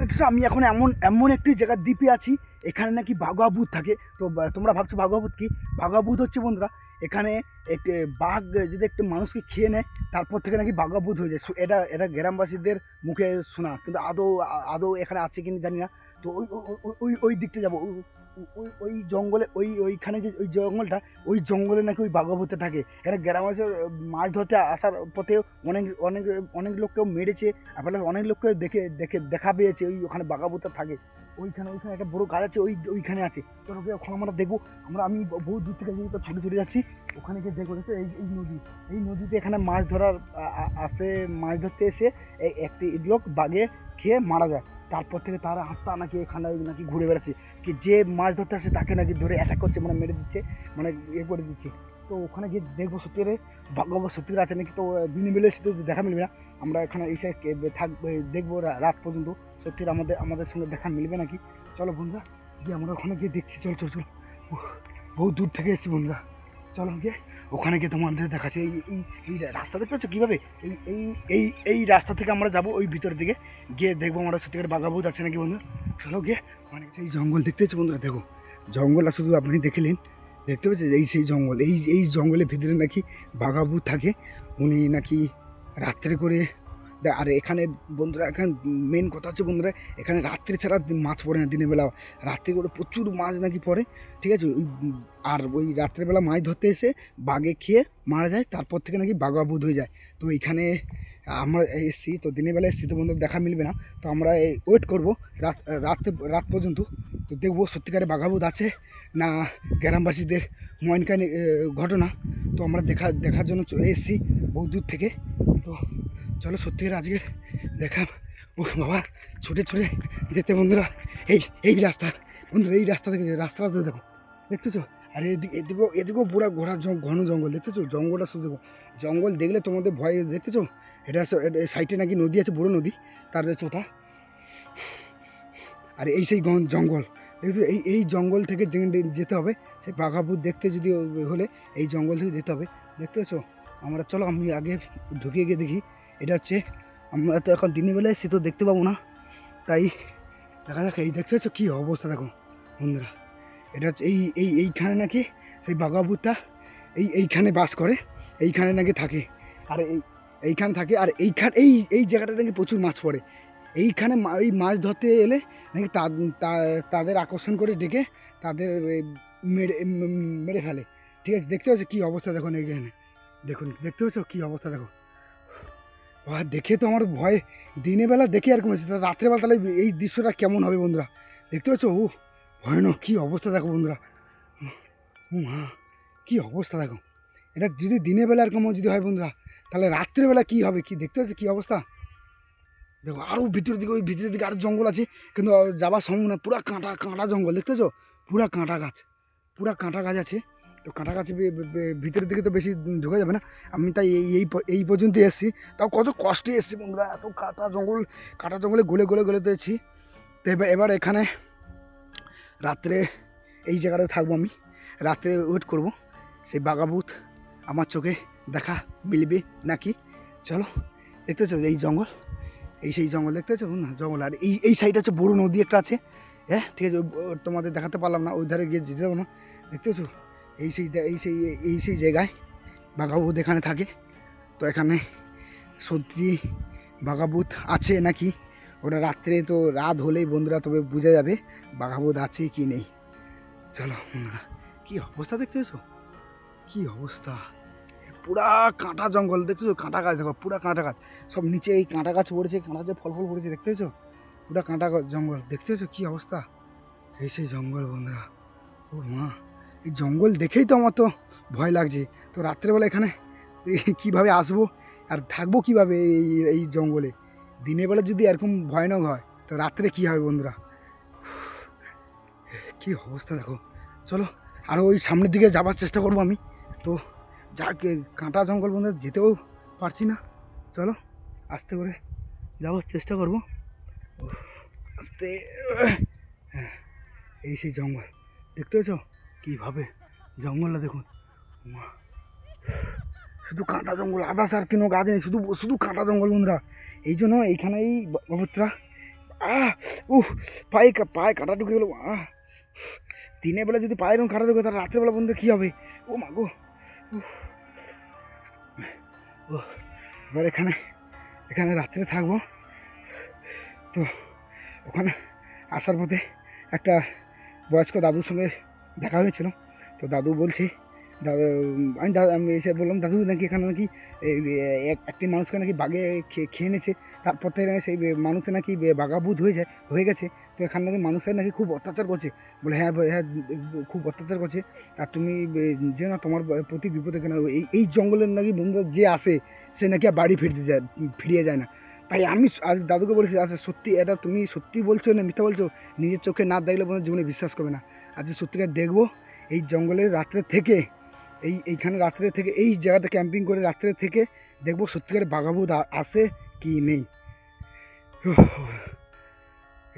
দেখছ আমি এখন এমন এমন একটি জায়গার দ্বীপে আছি, এখানে নাকি বাঘাবুত থাকে। তো তোমরা ভাবছ বাঘাবুত কি? বাঘাবুত হচ্ছে বন্ধুরা, এখানে একটি বাঘ যদি একটি মানুষকে খেয়ে নেয়, তারপর থেকে নাকি বাঘাবুত হয়ে যায়। এটা এটা গ্রামবাসীদের মুখে শোনা, কিন্তু আদৌ আদৌ এখানে আছে কিনা জানি না। তো ওই- ওই ওই দিকটা যাব ওই- ওই জঙ্গলে, ওই, ওইখানে যে, ওই জঙ্গলটা, ওই জঙ্গলে নাকি ওই বাঘাবুতে থাকে। এখানে গ্রামবাসীর মাছ ধরতে আসার পথে অনেক অনেক অনেক লোককেও মেরেছে আপনার অনেক লোককে দেখে দেখে, দেখা পেয়েছে ওই ওখানে বাঘাবুতা থাকে। ওইখানে ওইখানে একটা বড় গাছ আছে, ওই, ওইখানে আছে। তো ওখানে আমরা দেখব, আমরা, আমি বহু দূর থেকে যেহেতু ছুটে ছুটে যাচ্ছি, ওখানে গিয়ে দেখব দেখো এই এই নদী। এই নদীতে এখানে মাছ ধরার আসে, মাছ ধরতে এসে একটি লোক বাঘে খেয়ে মারা যায়। তারপর থেকে তার আত্মা নাকি এখানে নাকি ঘুরে বেড়াচ্ছে। কি যে মাছ ধরতে আসে তাকে নাকি ধরে অ্যাটাক করছে মানে মেরে দিচ্ছে মানে ইয়ে করে দিচ্ছে। তো ওখানে গিয়ে দেখব সত্যি রে ভাগ্যব সত্যি আছে নাকি, তো দিনে মিলে সে তো দেখা মিলবে না। আমরা এখানে এসে থাকব দেখব রাত পর্যন্ত। সত্যি আমাদের আমাদের সঙ্গে দেখা মিলবে নাকি? চলো বন্ধুরা, গিয়ে আমরা ওখানে গিয়ে দেখছি, চল চল চল। বহু দূর থেকে এসেছি বন্ধুরা। চলো গিয়ে ওখানে গিয়ে তোমাদের দেখাচ্ছি। এই এই এই রাস্তা দেখতে পাচ্ছ কীভাবে? এই এই এই এই রাস্তা থেকে আমরা যাব ওই ভিতরের দিকে। গিয়ে দেখব আমরা সত্যিকার বাঘাবুত আছে নাকি বন্ধু? চলো গিয়ে মানে সেই জঙ্গল দেখতে পাচ্ছি বন্ধুরা, দেখো। জঙ্গলটা শুধু আপনি দেখলেন, দেখতে পাচ্ছেন এই সেই জঙ্গল। এই এই জঙ্গলের ভিতরে নাকি বাঘাবুত থাকে। উনি নাকি রাত্রে করে আর এখানে বন্ধুরা, এখানে মেন কথা হচ্ছে বন্ধুরা, এখানে রাত্রি ছাড়া মাছ পড়ে না, দিনের বেলা। রাত্রে করে প্রচুর মাছ নাকি পড়ে, ঠিক আছে? ওই, আর ওই রাত্রেবেলা মাছ ধরতে এসে বাঘে খেয়ে মারা যায়, তারপর থেকে নাকি বাঘাবুদ হয়ে যায়। তো এখানে আমরা এসেছি, তো দিনের বেলা এসেছি, তো বন্ধুরা দেখা মিলবে না। তো আমরা এই ওয়েট করব, রাত, রাতে, রাত পর্যন্ত। তো দেখব সত্যিকারে বাঘাবুদ আছে না গ্রামবাসীদের ময়নকানি ঘটনা। তো আমরা দেখা, দেখার জন্য এসেছি বহু দূর থেকে। তো চলো সত্যিকার আজকের দেখা ও বাবা, ছুটে ছুটে যেতে বন্ধুরা, এই এই রাস্তা। বন্ধুরা, এই রাস্তা থেকে রাস্তাটা দেখো, দেখতেছো? আর এদিকে এদিকেও এদিকেও পুরো ঘোরা ঘন জঙ্গল, দেখতেছো? জঙ্গলটা শুধু দেখো। জঙ্গল দেখলে তোমাদের ভয়, দেখতেছো? এটা সাইডে নাকি নদী আছে, বড় নদী, তার চোথা আর এই সেই জঙ্গল দেখছ এই এই জঙ্গল থেকে যেতে হবে, সেই বাঘাপুর দেখতে যদি হলে, এই জঙ্গল থেকে যেতে হবে দেখতে পাচ্ছো আমরা চলো, আমি আগে ঢুকিয়ে গিয়ে দেখি। এটা হচ্ছে, আমরা তো এখন দিনের বেলায় সে তো দেখতে পাবো না। তাই, দেখা যাক, এই দেখতে পাচ্ছ কী অবস্থা, দেখো, বন্ধুরা। এটা হচ্ছে এই এই, এইখানে নাকি সেই বাঘাবুরটা এই, এইখানে বাস করে, এইখানে নাকি থাকে। আর এই, এইখানে থাকে, আর এইখান, এই এই জায়গাটা নাকি প্রচুর মাছ পড়ে। এইখানে এই মাছ ধরতে এলে নাকি তাদের আকর্ষণ করে ডেকে তাদের মেরে মেরে ফেলে। ঠিক আছে, দেখতে পাচ্ছ কী অবস্থা, দেখুন এইখানে। দেখুন, দেখতে পাচ্ছ কী অবস্থা, দেখো। দেখে তো আমার ভয়। দিনের বেলা দেখে আর কমেছে রাত্রেবেলা তাহলে এই দৃশ্যটা কেমন হবে বন্ধুরা? দেখতে পাচ্ছ? ও ভয়ানক কী অবস্থা দেখো বন্ধুরা। মা কী অবস্থা দেখো। এটা যদি দিনের বেলা আর এরকম যদি হয় বন্ধুরা, তাহলে রাত্রেবেলা কী হবে? কি দেখতে পাচ্ছ কী অবস্থা? দেখো আরও ভিতরের দিকে, ওই ভিতরের দিকে আরও জঙ্গল আছে, কিন্তু যাবার সম্ভব না পুরা কাঁটা কাঁটা জঙ্গল দেখতেছো পুরা কাঁটা গাছ, পুরা কাঁটা গাছ আছে। তো কাঁটা গাছে বে- বে- বে- ভিতরের দিকে তো বেশি ঢোকা যাবে না। আমি তাই এই এই এই পর্যন্ত এসেছি। তাও কত কষ্টে এসেছি বন্ধুরা, এত কাঁটা জঙ্গল, কাঁটা জঙ্গলে গলে গলে গলে তো এসেছি। তো এবার এবার এখানে রাত্রে এই জায়গাটায় থাকব আমি। রাত্রে ওয়েট করব। সেই বাগাবুত আমার চোখে দেখা মিলবে নাকি? চলো, দেখতে পাচ্ছ এই জঙ্গল। এই সেই জঙ্গল দেখতে পাচ্ছ না জঙ্গল। আর এই এই সাইডে হচ্ছে বড় নদী একটা আছে। হ্যাঁ ঠিক আছে তোমাদের দেখাতে পারলাম না ওই ধারে গিয়ে যেতে দেবো না। দেখতে এই সেই এই সেই এই সেই জায়গায় বাঘাবুত এখানে থাকে। তো এখানে সত্যি বাঘাবুত আছে নাকি? ওটা রাত্রে তো রাত হলেই বন্ধুরা তবে বোঝা যাবে বাঘাবুত আছে কি নেই। চলো বন্ধুরা, কী অবস্থা দেখতে পেয়েছ? কী অবস্থা? পুরা কাঁটা জঙ্গল দেখতেছো কাঁটা গাছ দেখো, পুরা কাঁটা গাছ। সব নিচে এই কাঁটা গাছ পড়েছে, কাঁটা যে ফল ফল পড়েছে, দেখতে পেয়েছ? পুরা কাঁটা জঙ্গল, দেখতে পেয়েছ? কী অবস্থা? এই সেই জঙ্গল বন্ধুরা। ও মা এই জঙ্গল দেখেই তো আমার তো ভয় লাগছে। তো রাত্রেবেলা এখানে কীভাবে আসব আর থাকব কীভাবে এই এই জঙ্গলে? দিনের বেলা যদি এরকম ভয়ানক হয়, তো রাত্রে কী হবে বন্ধুরা? কী অবস্থা দেখো। চলো আরও ওই সামনের দিকে যাবার চেষ্টা করব আমি। তো এ কাঁটা জঙ্গল বন্ধু যেতেও পারছি না। চলো, আস্তে করে যাওয়ার চেষ্টা করব। আস্তে হ্যাঁ এই সেই জঙ্গল। দেখতে পেয়েছ? কীভাবে জঙ্গলটা দেখুন? শুধু কাঁটা জঙ্গল আদার্স আর কোনো, গাছ নেই, শুধু শুধু কাঁটা জঙ্গল বন্ধুরা। এই জন্য এইখানেই বাবুত্রা আহ, উহ, পায়ে পায়ে কাঁটা ঢুকে গেলো আহ দিনের বেলা যদি পায়ে এরকম কাটা ঢুকে, তাহলে রাত্রেবেলা বন্ধু কী হবে? ও মা গো। ও, এবার এখানে এখানে রাত্রে থাকব। তো, ওখানে আসার পথে একটা বয়স্ক দাদুর সঙ্গে দেখা হয়েছিল। তো দাদু বলছে, দাদু, আমি দাদা, আমি এসে বললাম, দাদু, নাকি এখানে নাকি একটি মানুষকে নাকি বাঘে খেয়ে নিয়েছে। তারপর থেকে সেই মানুষের নাকি বাঘাভূত হয়ে যায়, হয়ে গেছে। তো এখানে নাকি মানুষের নাকি খুব অত্যাচার করছে। বলে হ্যাঁ হ্যাঁ খুব অত্যাচার করছে। আর তুমি যে না, তোমার প্রতি বিপদে কেন, এই এই জঙ্গলের নাকি বন্ধুরা যে আসে, সে নাকি আর বাড়ি ফিরতে যায়, ফিরিয়ে যায় না। তাই আমি দাদুকে বলেছি আচ্ছা সত্যি, এটা তুমি সত্যি বলছো না মিথ্যা বলছো? নিজের চোখে না দেখলে বন্ধু জীবনে বিশ্বাস করবে না। আজকে সত্যিকার দেখব এই জঙ্গলে রাত্রে থেকে, এই এইখানে রাত্রে থেকে, এই জায়গাতে ক্যাম্পিং করে রাত্রে থেকে দেখব সত্যিকার বাঘাবুদ আসে কি নেই।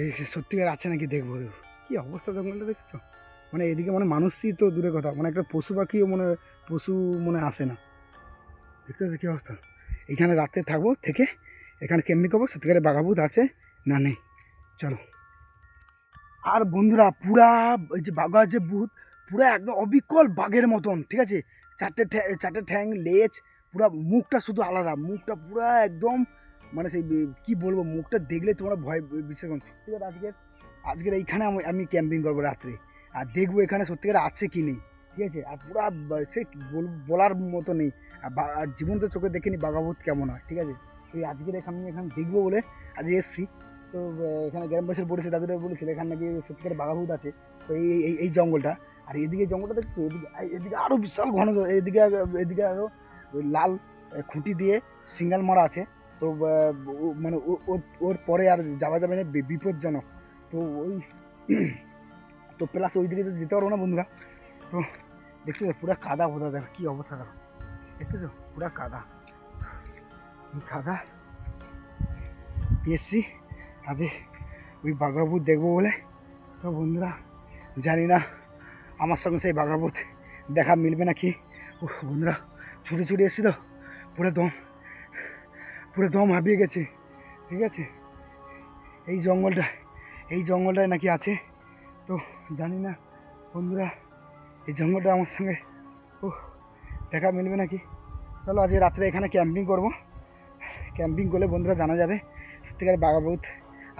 এই সত্যিকার আছে নাকি দেখব। কি অবস্থা জঙ্গলটা দেখেছ? মানে এদিকে মানে মানুষই তো দূরে কথা মানে একটা পশু পাখিও মনে, পশু মনে আসে না। দেখতে পাচ্ছি কী অবস্থা? এখানে রাত্রে থাকব থেকে, এখানে কেমনি করব সত্যিকারে বাঘাবুদ আছে না নেই। চলো। আর বন্ধুরা, পুরা যে বাঘা যে ভূত, পুরা একদম অবিকল বাঘের মতন, ঠিক আছে? চারটে চারটে ঠ্যাং, লেজ, পুরা মুখটা শুধু আলাদা, মুখটা পুরা একদম মানে সেই, কি বলব, মুখটা দেখলে তোমরা ভয়, বিশ্বাস করো ঠিক আছে, আজকের আজকের এইখানে আমি আমি ক্যাম্পিং করব রাত্রে, আর দেখব এখানে সত্যিকার আছে কি নেই, ঠিক আছে? আর পুরা, সে বল- বলার মতো নেই, আর জীবন্ত চোখে দেখিনি বাঘাভূত কেমন হয়, ঠিক আছে? তো আজকের এখানে, আমি এখানে দেখব বলে আজ এসছি। তো এখানে গ্রামবাসীর বলেছে, দাদুরা বলেছিল এখানে নাকি সত্যিকার বাঘাভূত আছে। তো এই এই জঙ্গলটা। আর এদিকে জঙ্গলটা দেখছ, এদিকে এদিকে আরও বিশাল ঘন এদিকে এদিকে আরও লাল খুঁটি দিয়ে সিঙ্গাল মারা আছে। তো মানে ওর পরে আর যাওয়া যাবে না বিপজ্জনক। তো ওই, তো প্লাস ওই দিকে তো যেতে পারব না বন্ধুরা। তো দেখতে পুরো কাদা ফোদা দেখো কী অবস্থা দেখো। দেখতেছো পুরো কাদা। কাদা। এসছি। আজকে ওই বাঘাভূত দেখব বলে। তো বন্ধুরা, জানি না আমার সঙ্গে সেই বাঘাভূত দেখা মিলবে নাকি। ও বন্ধুরা, ছুটে ছুটে এসছি তো, পুরো দম পুরো দম হাবিয়ে গেছে, ঠিক আছে? এই জঙ্গলটা, এই জঙ্গলটায় নাকি আছে, তো জানি না, বন্ধুরা, এই জঙ্গলটা আমার সঙ্গে ও দেখা মিলবে নাকি? চলো আজকে রাত্রে এখানে ক্যাম্পিং করব। ক্যাম্পিং করলে বন্ধুরা জানা যাবে সত্যিকার বাঘাভূত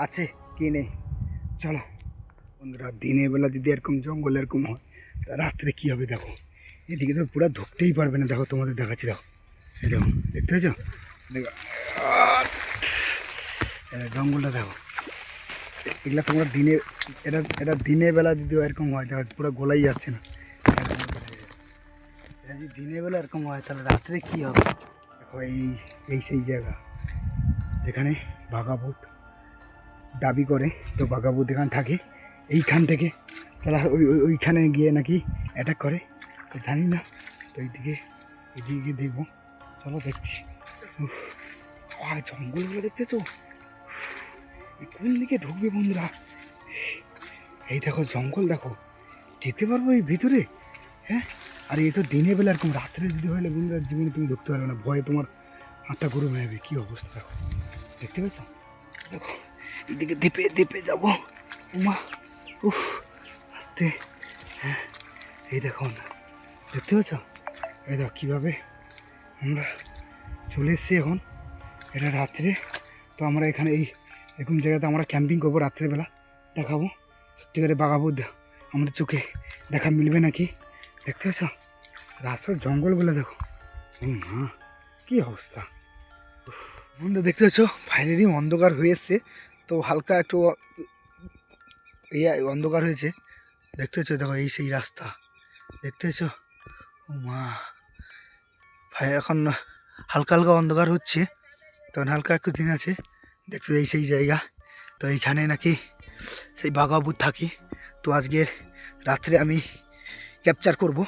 আছে কি নেই? চলো। বন্ধুরা, দিনের বেলা যদি এরকম জঙ্গল এরকম হয়, তা রাত্রে কী হবে দেখো? এদিকে তো পুরো ঢুকতেই পারবে না। দেখো, তোমাদের দেখাচ্ছি, দেখো। এই দেখো, দেখতে পেয়েছ? দেখো। জঙ্গলটা দেখো। এগুলা তোমরা দিনে এটা এটা দিনের বেলা যদি এরকম হয়, দেখো, পুরো গোলাই যাচ্ছে না। যদি দিনের বেলা এরকম হয়, তাহলে রাত্রে কী হবে? দেখো, এই এই সেই জায়গা। যেখানে বাঘাভূত দাবি করে তো বাঘাভূত এখানে থাকে। এইখান থেকে তারা ওই ওই- ওইখানে গিয়ে নাকি অ্যাটাক করে। তো জানি না তো এইদিকে এদিকে গিয়ে দেখব। চলো দেখছি। আহ, জঙ্গলগুলো দেখতেছো? কোন দিকে ঢুকবে বন্ধুরা? এই দেখো জঙ্গল দেখো। যেতে পারব এই ভিতরে? হ্যাঁ? আর এই তো দিনের বেলা এরকম রাত্রে যদি হলে বন্ধুরা জীবনে তুমি ঢুকতে পারবে না। ভয়ে তোমার হাতটা গরম হয়ে যাবে। কী অবস্থা দেখো? দেখতে পেয়েছ? দেখো। এদিকে দেপে দেপে যাব। উমা, উফ, আস্তে। হ্যাঁ এই দেখো দেখতে পাচ্ছ এই দেখো কীভাবে আমরা চলে এসেছি এখন। এটা রাত্রে। তো আমরা এখানে এই এরকম জায়গাতে আমরা ক্যাম্পিং করব রাত্রেবেলা। দেখাবো। সত্যিকারে বাগাবো আমাদের চোখে দেখা মিলবে নাকি? দেখতে পাচ্ছ রাস্তার জঙ্গলগুলো দেখো। হ্যাঁ কী অবস্থা? বন্ধু, দেখতে পাচ্ছ ফাইনালি অন্ধকার হয়ে এসছে। তো হালকা একটু এই অন্ধকার হয়েছে। দেখতে পাচ্ছ দেখো এই সেই রাস্তা। দেখতে পাচ্ছ ও মা। ভাই, এখন হালকা হালকা অন্ধকার হচ্ছে। তখন হালকা একটু দিন আছে দেখছ এই সেই জায়গা। তো এইখানে নাকি সেই বাঘাবুর থাকি। তো আজকের রাত্রে আমি ক্যাপচার করব।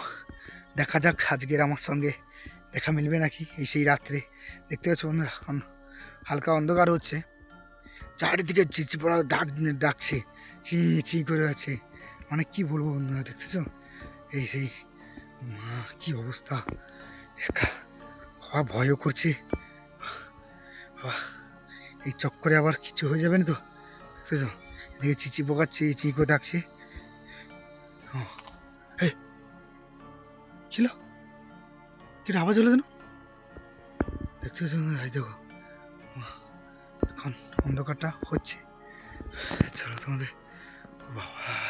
দেখা যাক, আজকের আমার সঙ্গে দেখা মিলবে নাকি এই সেই রাত্রে। দেখতে পাচ্ছ বন্ধুরা, এখন হালকা অন্ধকার হচ্ছে। চারিদিকে চিচি পড়া ডাক ডাকছে, চি চি করে আছে। মানে কি বলব বন্ধুরা, দেখতেছো? এই সেই, মা, কি অবস্থা? একা, বাবা ভয়ও করছে। এই চক্করে আবার কিছু হয়ে যাবে না তো? দেখতেছো? দেখে চিচি পোকার চি করে ডাকছে। এই ছিল কি আওয়াজ হলো কেন? দেখতে পাচ্ছ এই দেখো। এখন অন্ধকারটা হচ্ছে। চলো তোমাদের বাবা।